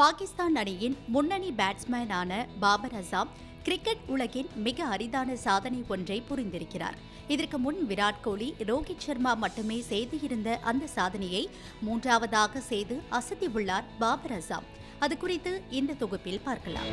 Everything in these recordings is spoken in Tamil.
பாகிஸ்தான் அணியின் முன்னணி பேட்ஸ்மேனான பாபர் அசாம் கிரிக்கெட் உலகின் மிக அரிதான சாதனை ஒன்றை புரிந்திருக்கிறார். இதற்கு முன் விராட் கோலி ரோஹித் சர்மா மட்டுமே செய்திருந்த அந்த சாதனையை மூன்றாவதாக செய்து அசத்தியுள்ளார் பாபர் அசாம். அது குறித்து இந்த தொகுப்பில் பார்க்கலாம்.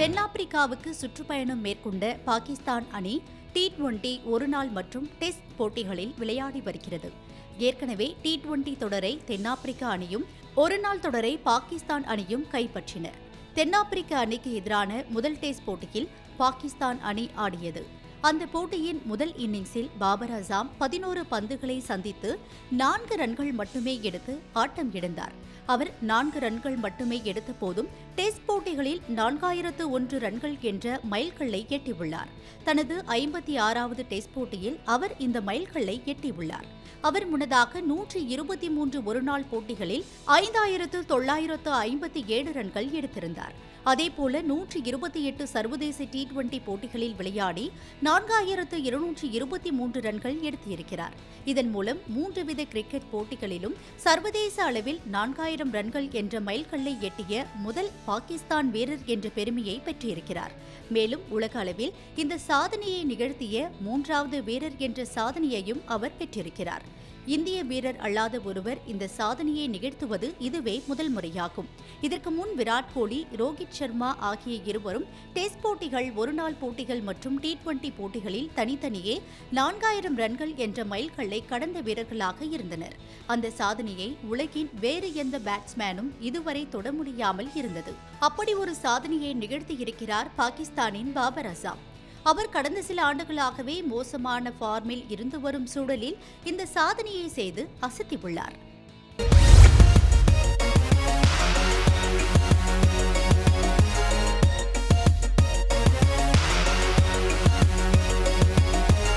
தென்னாப்பிரிக்காவுக்கு சுற்றுப்பயணம் மேற்கொண்ட பாகிஸ்தான் அணி டி டுவெண்டி ஒருநாள் மற்றும் டெஸ்ட் போட்டிகளில் விளையாடி வருகிறது. ஏற்கனவே டி டுவெண்டி தொடரை தென்னாப்பிரிக்க அணியும் ஒருநாள் தொடரை பாகிஸ்தான் அணியும் கைப்பற்றின. தென்னாப்பிரிக்க அணிக்கு எதிரான முதல் டெஸ்ட் போட்டியில் பாகிஸ்தான் அணி ஆடியது. அந்த போட்டியின் முதல் இன்னிங்ஸில் பாபர் அசாம் பதினோரு பந்துகளை சந்தித்து நான்கு ரன்கள் மட்டுமே எடுத்து ஆட்டம் இழந்தார். அவர் நான்கு ரன்கள் மட்டுமே எடுத்த போதும் டெஸ்ட் போட்டிகளில் நான்காயிரத்து ஒன்று ரன்கள் என்ற மைல்கல்லை எட்டியுள்ளார். தனது ஐம்பத்தி ஆறாவது டெஸ்ட் போட்டியில் அவர் இந்த மைல்கல்லை எட்டியுள்ளார். அவர் முன்னதாக நூற்றி இருபத்தி மூன்று ஒருநாள் போட்டிகளில் ஐந்தாயிரத்து தொள்ளாயிரத்து ஐம்பத்தி ஏழு ரன்கள் எடுத்திருந்தார். அதேபோல நூற்றி இருபத்தி எட்டு சர்வதேச டி டுவெண்டி போட்டிகளில் விளையாடி நான்காயிரத்து இருநூற்றி இருபத்தி மூன்று ரன்கள் எடுத்திருக்கிறார். இதன் மூலம் மூன்று வித கிரிக்கெட் போட்டிகளிலும் சர்வதேச அளவில் நான்காயிரம் ரன்கள் என்ற மைல்கல்லை எட்டிய முதல் பாகிஸ்தான் வீரர் என்ற பெருமையை பெற்றிருக்கிறார். மேலும் உலக அளவில் இந்த சாதனையை நிகழ்த்திய மூன்றாவது வீரர் என்ற சாதனையையும் அவர் பெற்றிருக்கிறார். இந்திய வீரர் அல்லாத ஒருவர் இந்த சாதனையை நிகழ்த்துவது இதுவே முதல் முறையாகும். இதற்கு முன் விராட் கோலி ரோஹித் சர்மா ஆகிய இருவரும் டெஸ்ட் போட்டிகள் ஒருநாள் போட்டிகள் மற்றும் டி டுவெண்டி போட்டிகளில் தனித்தனியே நான்காயிரம் ரன்கள் என்ற மைல்கல்லை கடந்த வீரர்களாக இருந்தனர். அந்த சாதனையை உலகின் வேறு எந்த பேட்ஸ்மேனும் இதுவரை தொட முடியாமல் இருந்தது. அப்படி ஒரு சாதனையை நிகழ்த்தியிருக்கிறார் பாகிஸ்தானின் பாபர் அசாம். அவர் கடந்த சில ஆண்டுகளாகவே மோசமான ஃபார்மில் இருந்து வரும் சூழலில் இந்த சாதனையை செய்து அசத்தியுள்ளார்.